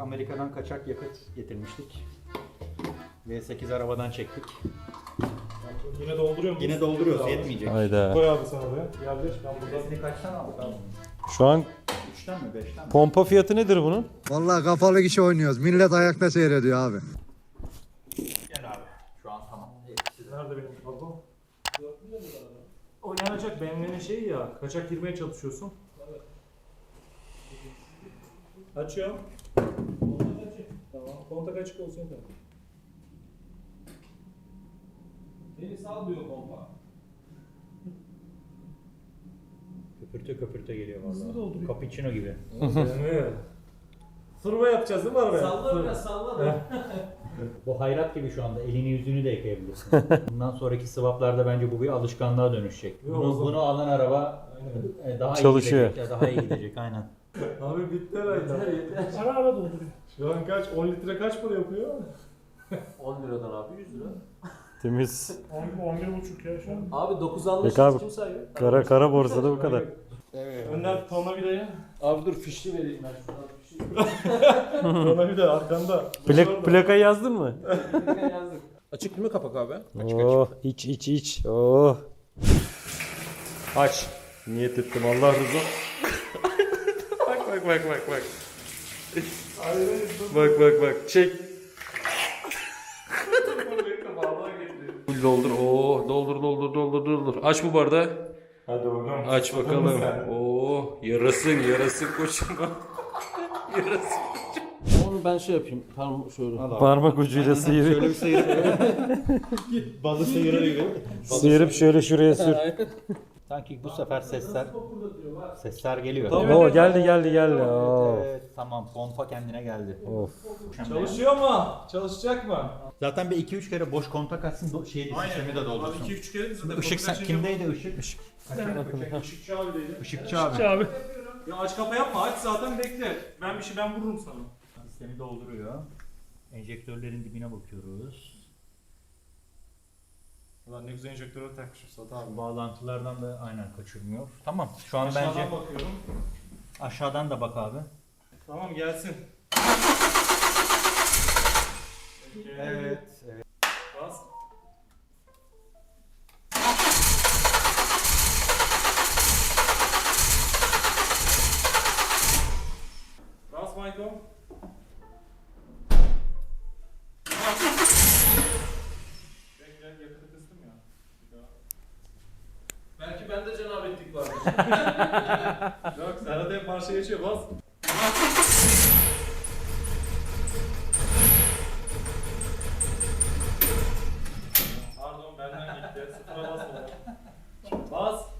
Amerika'dan kaçak yakıt getirmiştik. V8 arabadan çektik. Yine dolduruyor musun? Yine dolduruyoruz yetmeyecek. Hayda. Koy abi sen oraya. Yerleş ben burada. Seni kaçtan aldık abi? Şu an 3'ten mi 5'ten mi? pompa fiyatı nedir bunun? Vallahi kafalı kişi oynuyoruz. Millet ayakta seyrediyor abi. Gel abi. Şu an tamam. Nerede benim kablo? O yanacak benimle şey ya. Kaçak girmeye çalışıyorsun. Açıyorum. Tamam. Kontak açık olsun yeter. Beni sal diyor pompa. Köpürte köpürte geliyor Hızlı valla. dolduruyor. Cappuccino gibi. Fırma yapacağız değil mi arabaya? Salla biraz salla da. Bu hayrat gibi şu anda elini yüzünü de yıkayabilirsin. Bundan sonraki swaplarda bence bu bir alışkanlığa dönüşecek. Yok, o Bunu, zaman- bunu alan araba e, daha Çalışıyor. iyi gidecek. Daha iyi gidecek aynen. Abi bitti herhalde. Yeter yeter. Ara ara dolduruyor. Şu an kaç? 10 litre kaç para yapıyor? 10 liradan abi 100 lira. Temiz. 11 buçuk ya şu an. Abi 9'almış Peki abi. kim sayıyor? Kara kara borsada bu kadar. Önden tornavidayı. Abi dur fişli vereyim ben şuradan fişli. Tornavida arkanda. Plak, plakayı yazdın mı? yazdık. Açık değil mi kapak abi? Oh iç iç iç. Oh. Aç. Niyet ettim Allah rızı. Bak bak bak bak bak. bak bak çek. Full doldur. Oo doldur doldur doldur doldur. Aç bu bardağı. Hadi bakalım. Aç bakalım. Oo yarasın yarasın koçum. yarasın. Onu ben şey yapayım. Tam şöyle. Parmak ucuyla sıyırıp, Şöyle bir sıyırıp balı sıyırır gibi. sıyırıp şöyle şuraya sür. Sanki bu sefer sesler sesler geliyor. Oo geldi geldi geldi. Oo. Evet, tamam pompa kendine geldi. Of. Çalışıyor mu? Çalışacak mı? Zaten bir 2-3 kere boş kontak açsın do- şey sistemi de doldursun. 2-3 kere de zaten Işık sen, kimdeydi ışık? Işık. Işıkçı abideydi. Işıkçı abi. abi. Ya aç kapa yapma aç zaten bekle. Ben bir şey ben vururum sana. Sistemi dolduruyor. Enjektörlerin dibine bakıyoruz. Ulan ne güzel enjektörü takmışım Suat abi. Bağlantılardan da aynen kaçırmıyor. Tamam. Şu an Aşağıdan bence bakıyorum. aşağıdan da bak abi. Tamam gelsin. Evet. evet. Hep marşa geçiyor bas. Pardon benden gitti. Sıfıra basma. Bas.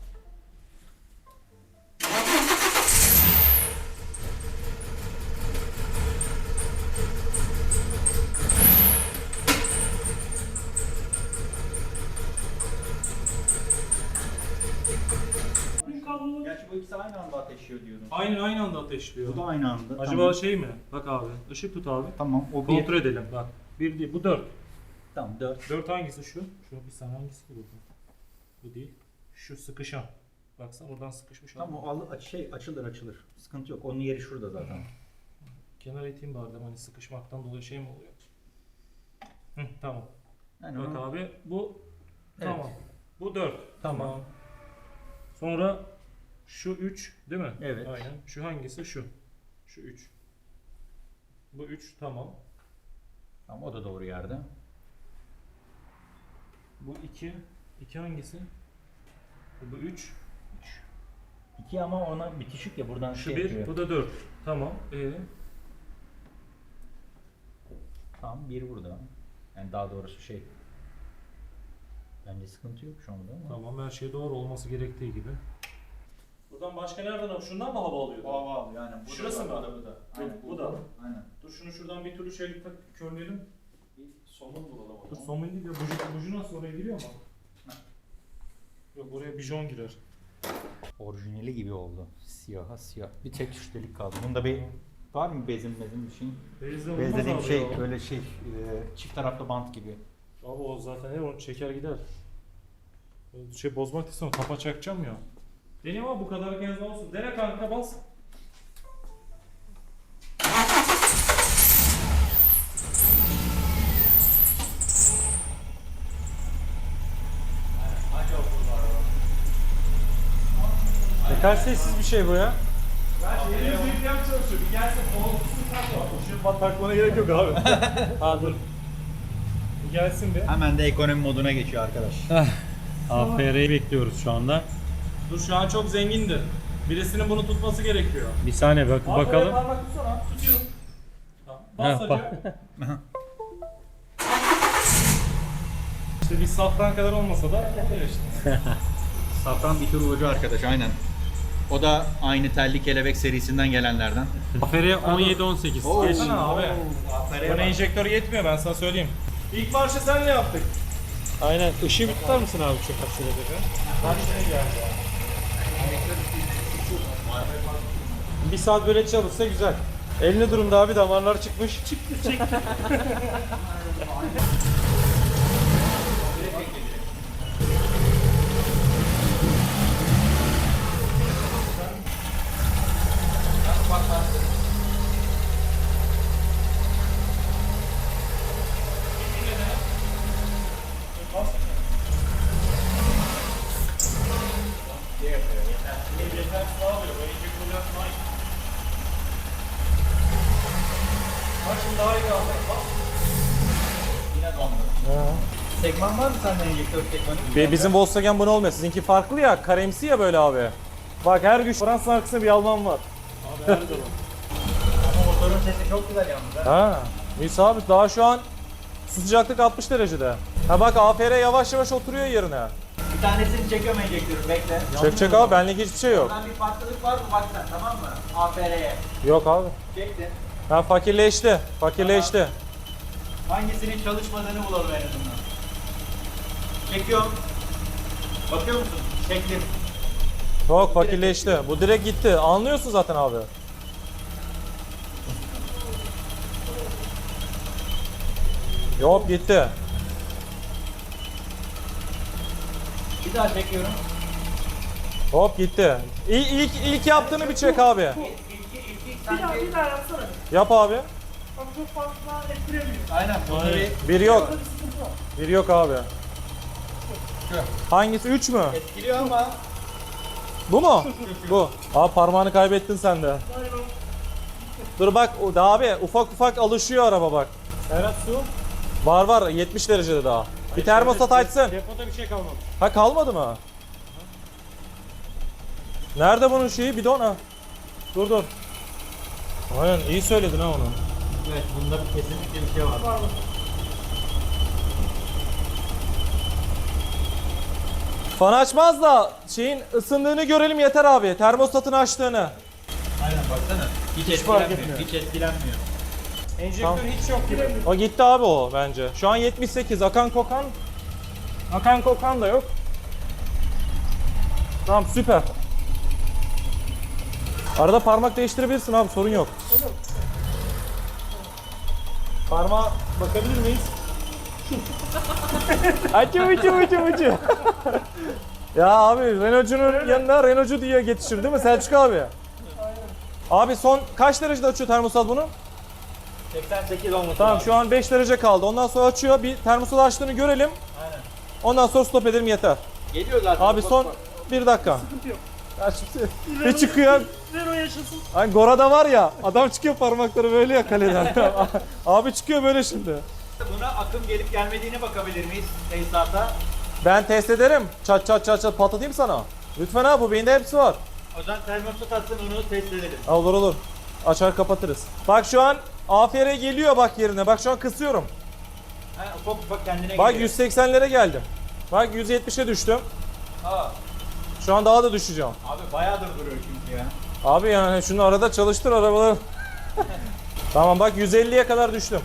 İkisi aynı anda ateşliyor diyordun. Aynen aynı anda ateşliyor. Bu da aynı anda. Acaba tamam. şey mi? Bak abi. ışık tut abi. Tamam o bir. Kontrol edelim bak. Bir değil bu dört. Tamam 4. Dört hangisi şu? Şu bir saniye hangisi ki bu? Bu değil. Şu sıkışan. Baksana oradan sıkışmış. Tamam o al, şey açılır açılır. Sıkıntı yok. Onun yeri şurada zaten. Kenara iteyim bari hani sıkışmaktan dolayı şey mi oluyor? Hı, tamam. Yani Bak onu- abi bu Evet. tamam. Bu 4. Tamam. Sonra şu 3 değil mi? Evet. Aynen. Şu hangisi? Şu. Şu 3. Bu 3 tamam. Tamam o da doğru yerde. Bu 2. 2 hangisi? Bu 3. 2 ama ona bitişik ya buradan Şu şey 1. yapıyor. Bu da 4. Tamam. Ee, Tamam bir burada. Yani daha doğrusu şey. Bence sıkıntı yok şu anda ama. tamam her şey doğru olması gerektiği gibi. Buradan başka nereden al? Şundan mı hava alıyordu? Hava yani. Şurası mı? Bu da. Aynen, bu da. Aynen. Dur şunu şuradan bir türlü şeylik tak körleyelim. Somun bulalım. Dur somun değil ya. Buju, buju nasıl oraya giriyor mu? Yok oraya bijon girer. Orijinali gibi oldu. Siyaha siyah. Bir tek şu delik kaldı. Bunda bir var mı bezin bezin bir şey? Bezle olmaz Bez dediğim şey ya. böyle şey e, çift taraflı bant gibi. Abi o zaten her onu çeker gider. Şey bozmak istiyorum kapa çakacağım ya. Deneyim ama bu kadar kendiniz olsun. Dene kanka bas. Ne kadar sessiz bir şey bu ya. Ben yeni izleyeceğim çalışıyor. Bir gelse koltuğunu tak var. Şimdi bat takmana gerek yok abi. ha dur. Bir gelsin bir. Hemen de ekonomi moduna geçiyor arkadaş. Ah. AFR'yi bekliyoruz şu anda. Dur şu an çok zengindir. Birisinin bunu tutması gerekiyor. Bir saniye bak bakalım. parmak tutsana. Tutuyorum. Tamam. Bas hacı. İşte bir safran kadar olmasa da öyle işte. Safran bir tur ucu arkadaş aynen. O da aynı telli kelebek serisinden gelenlerden. AFR 17-18. Geçsene abi. Buna enjektör yetmiyor ben sana söyleyeyim. İlk marşı senle yaptık. Aynen. Işığı bir tutar mısın abi çok aşırı Kaç geldi? Bir saat böyle çalışsa güzel. Elini durumda abi damarlar çıkmış. Çıktı çıktı. Segman var mı segmanı? Bizim Volkswagen bunu olmuyor. Sizinki farklı ya. Karemsi ya böyle abi. Bak her güç Fransız arkasında bir Alman var. Ama motorun sesi çok güzel yalnız ha. Ha. Mis abi daha şu an sıcaklık 60 derecede. Ha bak AFR yavaş yavaş oturuyor yerine. Bir tanesini çekiyorum enjektörü bekle. Çek çek abi benlik hiçbir şey yok. Buradan bir farklılık var mı bak sen tamam mı? AFR'ye. Yok abi. Çektin. Ha fakirleşti. Fakirleşti. Hangisinin çalışmadığını bulalım en azından. Çekiyorum. Bakıyor musun? Çektim. Yok fakirleşti. Bu direkt gitti. Anlıyorsun zaten abi. Yok gitti. Bir daha çekiyorum. Hop gitti. İlk, ilk, ilk yaptığını bir çek abi. İlk, ilk, ilk, ilk Bir daha sanki... bir daha yapsana. Yap abi. Bak çok fazla ettiremiyor. Aynen. Bunu bir Bir yok. Orada bir sıkıntı var. Bir yok abi. Hangisi? 3 mü? etkiliyor ama Bu mu? Bu. Abi parmağını kaybettin sen de. Dur bak o da abi ufak ufak alışıyor araba bak. Ferhat su. Var var 70 derecede daha. Bir termostat açsın. Depoda bir şey kalmadı. Ha kalmadı mı? Nerede bunun şeyi bidon ha? Dur dur. Aynen iyi söyledin ha onu. evet bunda kesinlikle bir şey var. Fan açmaz da şeyin ısındığını görelim yeter abi. Termostatın açtığını. Aynen baksana. Hiç, fark etkilenmiyor. Hiç etkilenmiyor. Enjektör hiç yok gibi. O gitti abi o bence. Şu an 78. Akan kokan. Akan kokan da yok. Tamam süper. Arada parmak değiştirebilirsin abi sorun yok. Parmağa bakabilir miyiz? Açı ucu ucu ucu. ya abi Renault'cunun yanına Renault'cu diye geçişir değil mi Selçuk abi? Abi son kaç derecede açıyor termostat bunu? 88 olması Tamam şu an 5 derece kaldı. Ondan sonra açıyor. Bir termostat açtığını görelim. Aynen. Ondan sonra stop edelim yeter. Geliyor zaten. Abi Bak, son bak. bir dakika. Sıkıntı yok. Ya şimdi bir çıkıyor. Zero yaşasın. Hani Gora'da var ya adam çıkıyor parmakları böyle ya kaleden. Abi çıkıyor böyle şimdi. Buna akım gelip gelmediğine bakabilir miyiz tesisata? Ben test ederim. Çat çat çat çat patlatayım sana. Lütfen abi bu beyinde hepsi var. O zaman termostat atsın onu test edelim. Ha, Olur olur. Açar kapatırız. Bak şu an AFR geliyor bak yerine. Bak şu an kısıyorum. Ha, ufak ufak kendine Bak geliyor. 180'lere geldim. Bak 170'e düştüm. Ha, Şu an daha da düşeceğim. abi bayağıdır duruyor çünkü ya. Abi yani şunu arada çalıştır arabaları. tamam bak 150'ye kadar düştüm.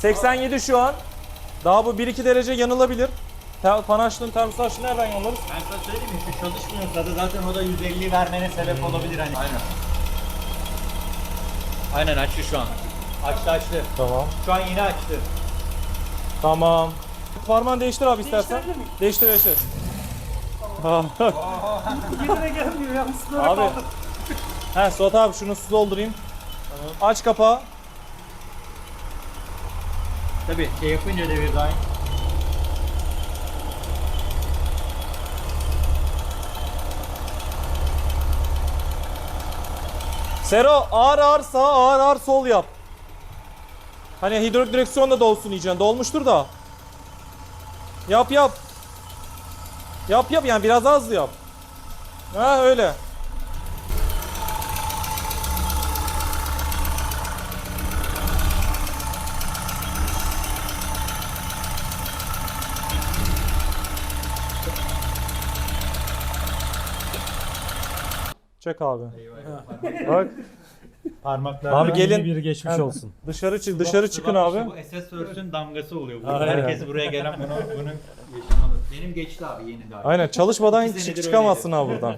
87 şu an. Daha bu 1-2 derece yanılabilir. Te- Fan açtığın termos açtığın nereden yanılırız? Ben sana söyleyeyim mi? Şu çalışmıyorsa da zaten o da 150 vermene sebep olabilir hani. Aynen. Aynen açtı şu an. Açtı açtı. Tamam. Şu an yine açtı. Tamam. Parmağını değiştir abi istersen. Değiştir değiştir. Yerine gelmiyor. Böyle abi. He Suat abi şunu su doldurayım. Aç kapağı. Tabii şey yapınca devir daim. Sero ağır ağır sağ ağır ağır sol yap. Hani hidrolik direksiyon da dolsun iyice. Dolmuştur da. Yap yap. Yap yap yani biraz az yap. Ha öyle. Çek abi. Bak Parmaklar Abi gelin. bir geçmiş Hem- olsun. dışarı çık dışarı çıkın abi. Bu SS Works'ün damgası oluyor. Bu. Aynen. Herkes buraya gelen bunu, bunu yaşamalı. Benim geçti abi yeni daha. Aynen çalışmadan İki çıkamazsın abi buradan.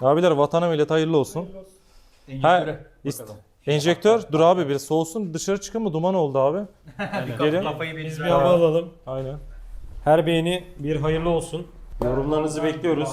Abiler vatana millet hayırlı olsun. Ha, ist- bakalım. enjektör dur abi bir soğusun dışarı çıkın mı duman oldu abi. Gelin. Kafayı Biz bir bir hava alalım. Aynen. Her beğeni bir hayırlı olsun. Yorumlarınızı bekliyoruz.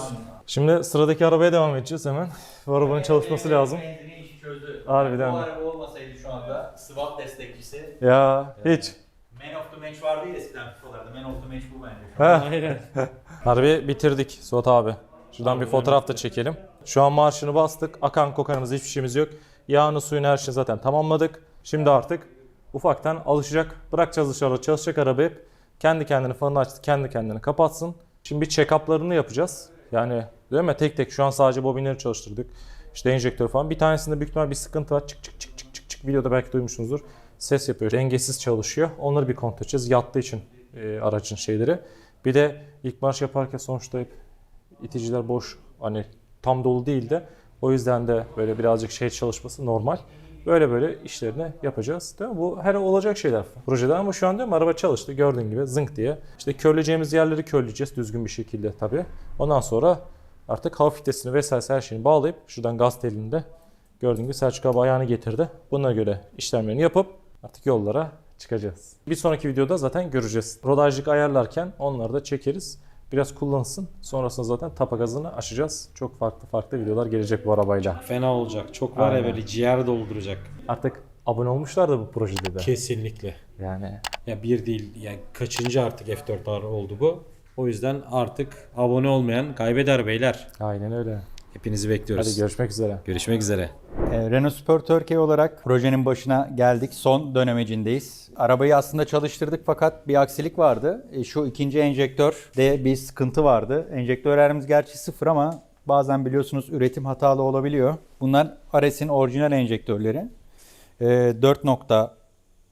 Şimdi sıradaki arabaya devam edeceğiz hemen. Bu arabanın çalışması lazım. Benzini işi çözdü. Harbiden Bu mi? araba olmasaydı şu anda SWAT destekçisi Ya hiç. Man of the Match vardı ya eskiden FIFA'larda. Man of the Match bu bence. Aynen. Harbi bitirdik Suat abi. Şuradan bir fotoğraf da çekelim. Şu an marşını bastık. Akan kokanımız hiçbir şeyimiz yok. Yağını suyunu her şeyi zaten tamamladık. Şimdi artık ufaktan alışacak. Bırakacağız dışarıda çalışacak araba hep. Kendi kendini fanını açtı. Kendi kendini kapatsın. Şimdi bir check-up'larını yapacağız. Yani değil mi? Tek tek şu an sadece bobinleri çalıştırdık. İşte enjektör falan. Bir tanesinde büyük ihtimal bir sıkıntı var. Çık çık çık çık çık çık. Videoda belki duymuşsunuzdur. Ses yapıyor. Dengesiz çalışıyor. Onları bir kontrol edeceğiz. Yattığı için e, aracın şeyleri. Bir de ilk marş yaparken sonuçta hep iticiler boş hani tam dolu değil de o yüzden de böyle birazcık şey çalışması normal. Böyle böyle işlerini yapacağız. Değil mi? Bu her olacak şeyler projede ama şu an diyorum araba çalıştı gördüğün gibi zınk diye. İşte körleyeceğimiz yerleri körleyeceğiz düzgün bir şekilde tabii. Ondan sonra artık hava filtresini vesaire her şeyini bağlayıp şuradan gaz telinde gördüğün gibi Selçuk abi ayağını getirdi. Buna göre işlemlerini yapıp artık yollara çıkacağız. Bir sonraki videoda zaten göreceğiz. Rodajlık ayarlarken onları da çekeriz. Biraz kullansın. Sonrasında zaten tapa gazını açacağız. Çok farklı farklı videolar gelecek bu arabayla. Fena olacak. Çok var ya Aynen. böyle ciğer dolduracak. Artık abone olmuşlar da bu projede de. Kesinlikle. Yani Ya bir değil yani kaçıncı artık F4R oldu bu. O yüzden artık abone olmayan kaybeder beyler. aynen öyle. Hepinizi bekliyoruz. Hadi görüşmek üzere. Görüşmek üzere. Ee, Renault Sport Türkiye olarak projenin başına geldik. Son dönemecindeyiz. Arabayı aslında çalıştırdık fakat bir aksilik vardı. E, Şu ikinci enjektörde bir sıkıntı vardı. Enjektörlerimiz gerçi sıfır ama bazen biliyorsunuz üretim hatalı olabiliyor. Bunlar Ares'in orijinal enjektörleri. E, 4 nokta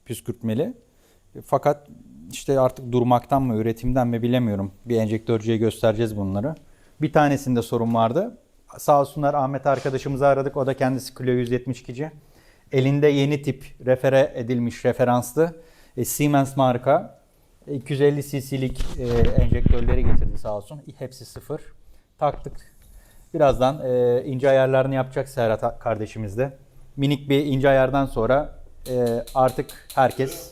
püskürtmeli. E, Fakat işte artık durmaktan mı üretimden mi bilemiyorum. Bir enjektörcüye göstereceğiz bunları. Bir tanesinde sorun vardı. Sağ olsunlar Ahmet arkadaşımızı aradık. O da kendisi Clio 172'ci. Elinde yeni tip refere edilmiş referanslı e, Siemens marka 250 cc'lik e, enjektörleri getirdi sağ olsun. Hepsi sıfır. Taktık. Birazdan e, ince ayarlarını yapacak Serhat kardeşimiz de. Minik bir ince ayardan sonra e, artık herkes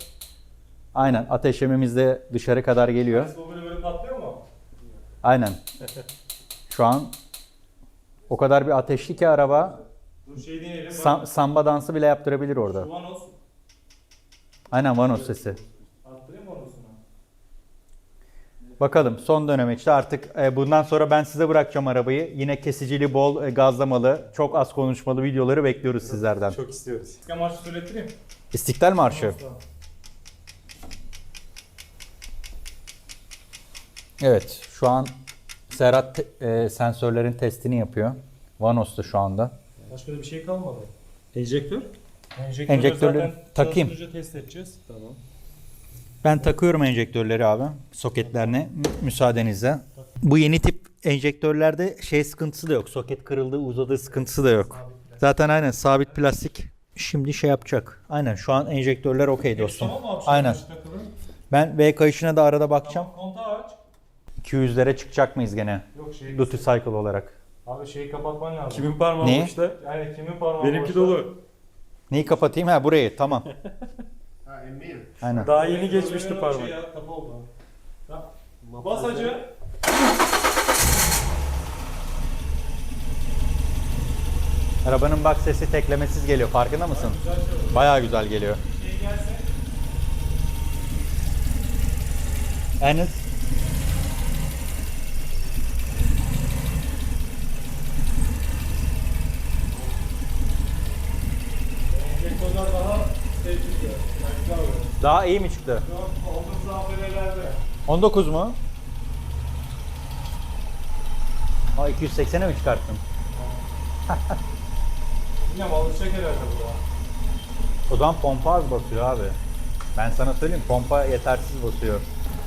aynen ateşlememiz de dışarı kadar geliyor. Böyle böyle patlıyor mu? Aynen. Şu an o kadar bir ateşli ki araba Dur şey sam- samba dansı bile yaptırabilir orada. Vanos. Aynen Vanos sesi. Mı? Bakalım son dönemeçte artık e, bundan sonra ben size bırakacağım arabayı. Yine kesicili, bol e, gazlamalı, çok az konuşmalı videoları bekliyoruz sizlerden. Çok istiyoruz. İstiklal Marşı söylettireyim. İstiklal Marşı. Evet, şu an Serhat e, sensörlerin testini yapıyor. Vanos'ta şu anda. Başka da bir şey kalmadı. Enjektör? Enjektörleri Enjektörleri zaten takayım. test edeceğiz. Tamam. Ben takıyorum enjektörleri abi. Soketlerine mü- müsaadenizle. Bu yeni tip enjektörlerde şey sıkıntısı da yok. Soket kırıldı, uzadı sıkıntısı da yok. Zaten aynen sabit plastik. Şimdi şey yapacak. Aynen şu an enjektörler okey dostum. Tamam mı abi? Aynen. Takılı. Ben V kayışına da arada bakacağım. Tamam kontağı aç. 200'lere çıkacak mıyız gene? Yok şey. Duty cycle olarak. Abi şeyi kapatman lazım. Kimin parmağı Ne? boşta? Yani kimin parmağı Benimki boşta? dolu. Neyi kapatayım? Ha burayı tamam. Aynen. Daha yeni geçmişti Geçmişti parmak. Şey ya, kapı oldu. Ha. Bas hacı. Arabanın bak sesi teklemesiz geliyor. Farkında mısın? Bayağı güzel geliyor. Şey gelse. Enes Daha iyi mi çıktı? 19 mu? Aa 280'e mi çıkarttın? Yine alışacak herhalde bu. O zaman pompa az basıyor abi. Ben sana söyleyeyim pompa yetersiz basıyor.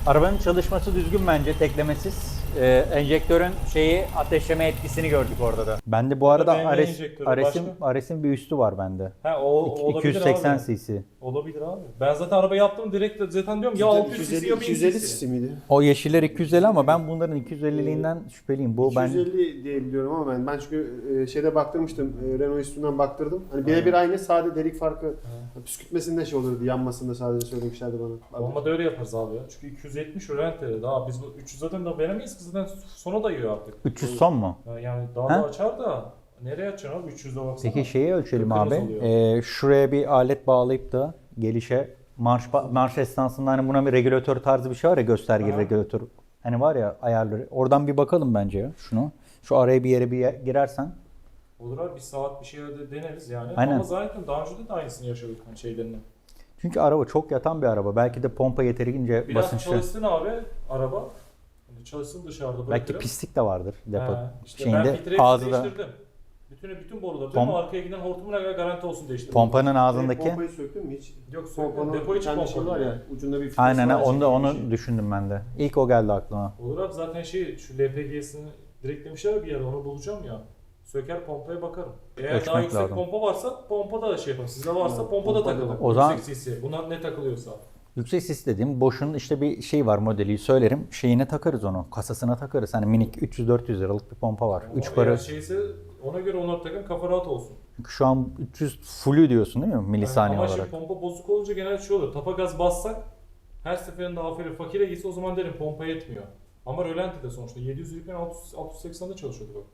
Arabanın çalışması düzgün bence teklemesiz. Ee, enjektörün şeyi ateşleme etkisini gördük orada da. Bende bu arada BMW Ares, enjektörü, Ares'in, başka? Ares'in bir üstü var bende. Ha o olabilir 280 abi. cc. Olabilir abi. Ben zaten araba yaptım direkt zaten diyorum ya 600 cc ya 1000 250 cc. cc miydi? O yeşiller 250 ama ben bunların 250'liğinden şüpheliyim. Bu ben 250 diye biliyorum ama ben ben çünkü e, şeyde baktırmıştım. e, Renault üstünden baktırdım. Hani birebir aynı sade delik farkı. Püskürtmesinde şey olurdu. Yanmasında sadece söylemişlerdi bana. Olmadı öyle yaparız abi ya. Çünkü 270 rölanti daha biz bu 300 zaten daha veremeyiz ki zaten sona dayıyor artık. 300 son mu? Yani daha Ha? da açar da nereye açacaksın abi 300'de baksana. Peki şeyi ölçelim abi. oluyor. Ee, şuraya bir alet bağlayıp da gelişe marş marş esnasında hani buna bir regülatör tarzı bir şey var ya gösterge regülatör. Hani var ya ayarları. Oradan bir bakalım bence ya şunu. Şu araya bir yere bir yer- girersen. Olur abi bir saat bir şey de deneriz yani. Aynen. Ama zaten daha önce de aynısını yaşadık hani şeylerini. Çünkü araba çok yatan bir araba. Belki de pompa yeterince Biraz basınçlı. çalışsın abi araba. Çalışsın dışarıda Belki bırakırım. pislik de vardır depo işte şeyinde. ben filtreyi Ağzı da değiştirdim. Bütün bütün boruları Pom- Pom- arkaya giden hortumuna göre garanti olsun değiştirdim. pompanın ağzındaki. Pompayı söktün mü hiç? Yok Pompanın depo içi kendi şey pompa var ya ucunda bir filtresi Aynen var ha, onu da onu şey. düşündüm ben de. İlk o geldi aklıma. Olur abi zaten şey şu LPG'sini direktlemişler ya bir yere onu bulacağım ya. Söker pompaya bakarım. Eğer Ölçmek daha yüksek lazım. pompa varsa pompa da şey yapalım. Sizde varsa pompa da pompa da takılır. var. O zaman- Yüksek cc. Bunlar ne takılıyorsa. Yüksek sis dediğim boşun işte bir şey var modeli söylerim. Şeyine takarız onu. Kasasına takarız. Hani minik 300-400 liralık bir pompa var. 3 Ama para. Şeyse ona göre onları takın kafa rahat olsun. Çünkü şu an 300 fullü diyorsun değil mi? Yani Milisaniye ama olarak. şimdi pompa bozuk olunca genelde şey olur. Tapa gaz bassak her seferinde aferin fakire gitse o zaman derim pompa yetmiyor. Ama rölantide sonuçta 700 yürürken 600, 680'de çalışıyordu bak.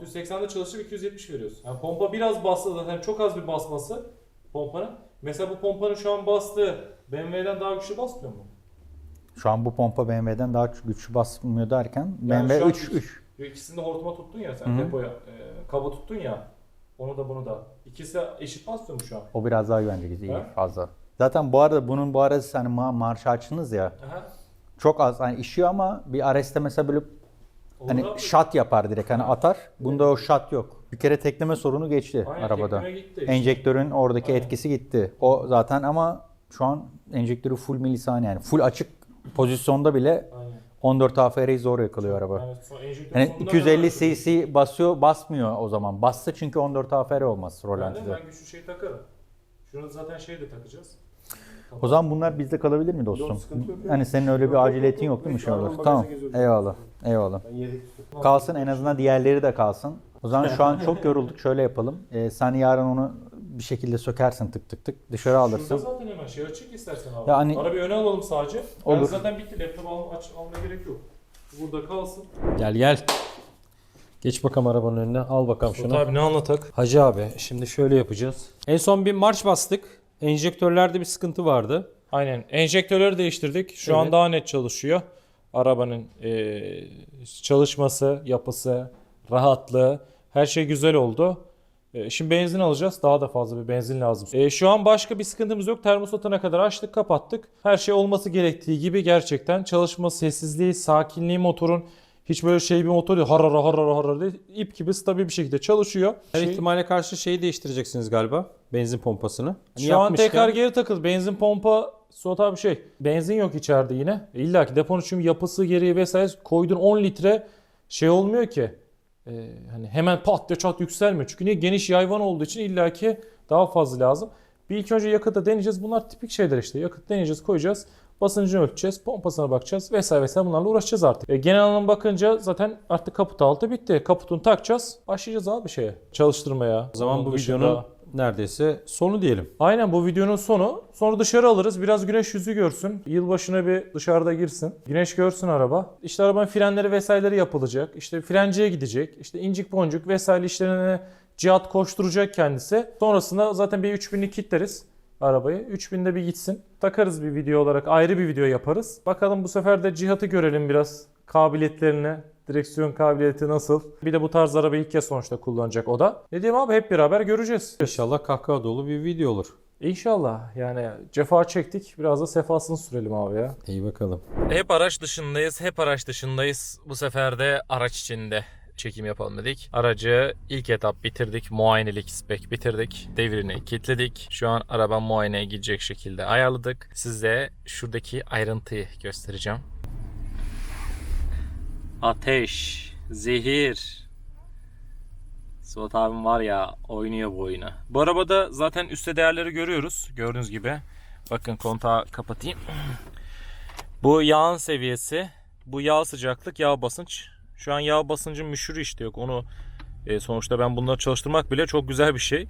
680'de çalışıp 270 veriyorsun. Yani pompa biraz bassa zaten çok az bir basması pompanın. Mesela bu pompanın şu an bastığı BMW'den daha güçlü basmıyor mu? Şu an bu pompa BMW'den daha güçlü basmıyor derken Yani BMW şu an 3 3. İkisini de hortuma tuttun ya sen Hı hı. depoya, e, kaba tuttun ya. Onu da bunu da. İkisi eşit basmıyor mu şu an? O biraz daha güvence iyi fazla. Zaten bu arada bunun bu arada hani ma- marşı açtınız ya. Aha. Çok az hani işiyor ama bir Ares'te mesela böyle Olur hani abi. shot yapar direkt hani atar. Bunda o shot yok. Bir kere tekleme sorunu geçti Aynen, arabada. Enjektörün oradaki Aynen. etkisi gitti. O zaten ama şu an enjektörü full milisaniye yani full açık pozisyonda bile Aynen. 14 AFR'yi zor yakalıyor araba. Enjektör Yani sonunda 250 ben- cc basıyor basmıyor o zaman. Bassa çünkü 14 AFR olmaz rolantide. ben güçlü şey takarım. Şunu zaten şey de takacağız. O zaman bunlar bizde kalabilir mi dostum? Yok, yok. Hani senin öyle bir Yok, yok, aciliyetin yok, yok değil mi şu olur? Tamam. Eyvallah. Eyvallah. Ben yedek tutuyorum. Kalsın en azından diğerleri de kalsın. O zaman şu an çok yorulduk. Şöyle yapalım. Ee, sen yarın onu bir şekilde sökersin tık tık tık. Dışarı Şurada alırsın. zaten hemen şey açık istersen abi. Ya hani- Arabayı öne alalım sadece. Ben Olur. zaten bitti. Laptopu al, aç, almaya gerek yok. Burada kalsın. Gel gel. Geç bakalım arabanın önüne. Al bakalım şunu. abi ne anlatak? Hacı abi şimdi şöyle yapacağız. En son bir marş bastık. Enjektörlerde bir sıkıntı vardı. Aynen. Enjektörleri değiştirdik. Şu Evet. an daha net çalışıyor. Arabanın eee, çalışması, yapısı, rahatlığı her şey güzel oldu. E, Şimdi benzin alacağız. Daha da fazla bir benzin lazım. E, şu an başka bir sıkıntımız yok. Termostatına kadar açtık, kapattık. Her şey olması gerektiği gibi gerçekten çalışma sessizliği, sakinliği motorun hiç böyle şey bir motor değil. Harara harara harara değil. İp gibi stabil bir şekilde çalışıyor. Her Şey- ihtimale karşı şeyi değiştireceksiniz galiba. Benzin pompasını. Hani Şu an tekrar geri takıl. Benzin pompa Suat abi şey. Benzin yok içeride yine. E İlla ki deponun çünkü yapısı gereği vesaire koydun 10 litre şey olmuyor ki. Ee, hani hemen pat diye çat yükselmiyor. Çünkü niye geniş yayvan olduğu için illa ki daha fazla lazım. Bir ilk önce yakıta deneyeceğiz. Bunlar tipik şeyler işte. Yakıt deneyeceğiz, koyacağız. Basıncını ölçeceğiz, pompasına bakacağız vesaire vesaire bunlarla uğraşacağız artık. E, genel anlamda bakınca zaten artık kaput altı bitti. Kaputunu takacağız. Başlayacağız abi şeye. Çalıştırmaya. O zaman Onun bu videonun neredeyse sonu diyelim. Aynen bu videonun sonu. Sonra dışarı alırız. Biraz güneş yüzü görsün. Yılbaşına bir dışarıda girsin. Güneş görsün araba. İşte arabanın frenleri vesaireleri yapılacak. İşte frenciye gidecek. İşte incik boncuk vesaire işlerine cihat koşturacak kendisi. Sonrasında zaten bir 3000'lik kitleriz arabayı. 3000'de bir gitsin. Takarız bir video olarak. Ayrı bir video yaparız. Bakalım bu sefer de cihatı görelim biraz. Kabiliyetlerini, direksiyon kabiliyeti nasıl? Bir de bu tarz arabayı ilk kez sonuçta kullanacak o da. Ne diyeyim abi hep beraber göreceğiz. İnşallah kahkaha dolu bir video olur. İnşallah yani cefa çektik biraz da sefasını sürelim abi ya. İyi bakalım. Hep araç dışındayız, hep araç dışındayız. Bu sefer de araç içinde çekim yapalım dedik. Aracı ilk etap bitirdik. Muayenelik spek bitirdik. Devrini kilitledik. Şu an araba muayeneye gidecek şekilde ayarladık. Size şuradaki ayrıntıyı göstereceğim. Ateş, zehir. Suat abim var ya oynuyor bu oyunu. Bu arabada zaten üstte değerleri görüyoruz. Gördüğünüz gibi. Bakın kontağı kapatayım. Bu yağın seviyesi, bu yağ sıcaklık, yağ basınç. Şu an yağ basıncın müşürü işte yok. Onu e, sonuçta ben bunları çalıştırmak bile çok güzel bir şey.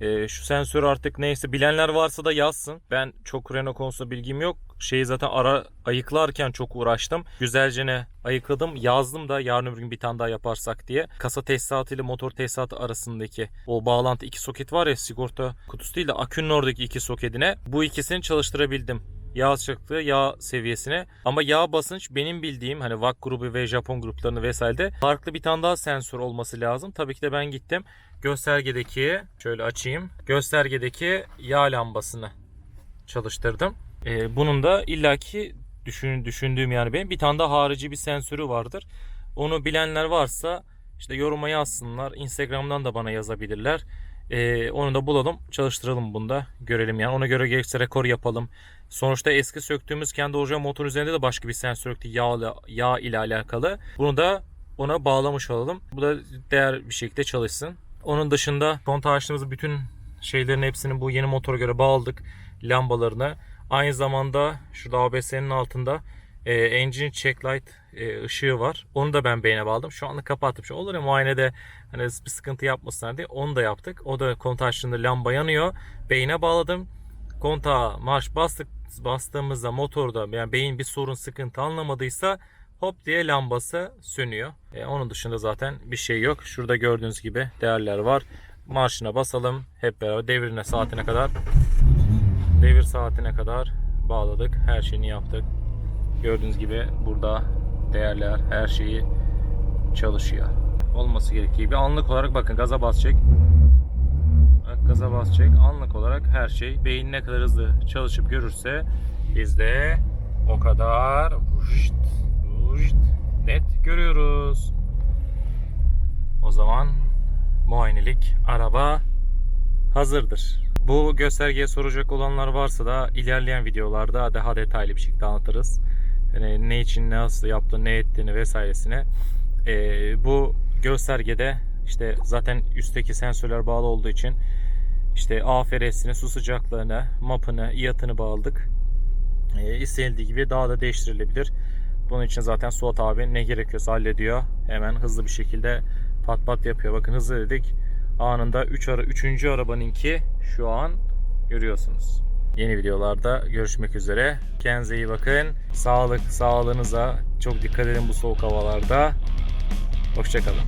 E, şu sensör artık neyse bilenler varsa da yazsın. Ben çok Renault konusunda bilgim yok. Şeyi zaten ara ayıklarken çok uğraştım. Güzelce ne ayıkladım. Yazdım da yarın öbür gün bir tane daha yaparsak diye. Kasa tesisatı ile motor tesisatı arasındaki o bağlantı iki soket var ya sigorta kutusu değil de akünün oradaki iki soketine bu ikisini çalıştırabildim yağ sıcaklığı, yağ seviyesine. Ama yağ basınç benim bildiğim hani VAK grubu ve Japon gruplarını vesaire farklı bir tane daha sensör olması lazım. Tabii ki de ben gittim göstergedeki şöyle açayım. Göstergedeki yağ lambasını çalıştırdım. Ee, bunun da illaki düşün, düşündüğüm yani benim bir tane daha harici bir sensörü vardır. Onu bilenler varsa işte yoruma yazsınlar. Instagram'dan da bana yazabilirler. Ee, onu da bulalım, çalıştıralım bunda. Görelim yani. Ona göre gerekirse rekor yapalım. Sonuçta eski söktüğümüz kendi orijinal motor üzerinde de başka bir sensör yoktu yağ, yağ ile alakalı. Bunu da ona bağlamış olalım. Bu da değer bir şekilde çalışsın. Onun dışında kontağı açtığımız bütün şeylerin hepsini bu yeni motora göre bağladık. Lambalarını. Aynı zamanda şurada ABS'nin altında e, engine check light e, ışığı var. Onu da ben beyne bağladım. Şu anda kapattım. Şu olur ya muayenede hani bir sıkıntı yapmasınlar diye onu da yaptık. O da kontağı açtığında lamba yanıyor. Beyne bağladım. Kontağa marş bastık bastığımızda motorda yani beyin bir sorun sıkıntı anlamadıysa hop diye lambası sönüyor. E, onun dışında zaten bir şey yok. Şurada gördüğünüz gibi değerler var. Marşına basalım. Hep beraber devrine saatine kadar devir saatine kadar bağladık. Her şeyini yaptık. Gördüğünüz gibi burada değerler her şeyi çalışıyor. Olması gerektiği gibi anlık olarak bakın gaza basacak. Bak, Gaza basacak. Anlık olarak her şey beyin ne kadar hızlı çalışıp görürse biz de o kadar vuşt, net görüyoruz. O zaman muayenelik araba hazırdır. Bu göstergeye soracak olanlar varsa da ilerleyen videolarda daha detaylı bir şekilde anlatırız. Yani ne için nasıl yaptı, ne ettiğini vesairesine. Ee, bu göstergede işte zaten üstteki sensörler bağlı olduğu için işte AFR'sini, su sıcaklığını, mapını, iyatını bağladık. Ee, istenildiği gibi daha da değiştirilebilir. Bunun için zaten Suat abi ne gerekiyorsa hallediyor. Hemen hızlı bir şekilde pat pat yapıyor. Bakın hızlı dedik. Anında 3 ara 3. arabanınki şu an görüyorsunuz. Yeni videolarda görüşmek üzere. Kendinize iyi bakın. Sağlık, sağlığınıza çok dikkat edin bu soğuk havalarda. Hoşçakalın.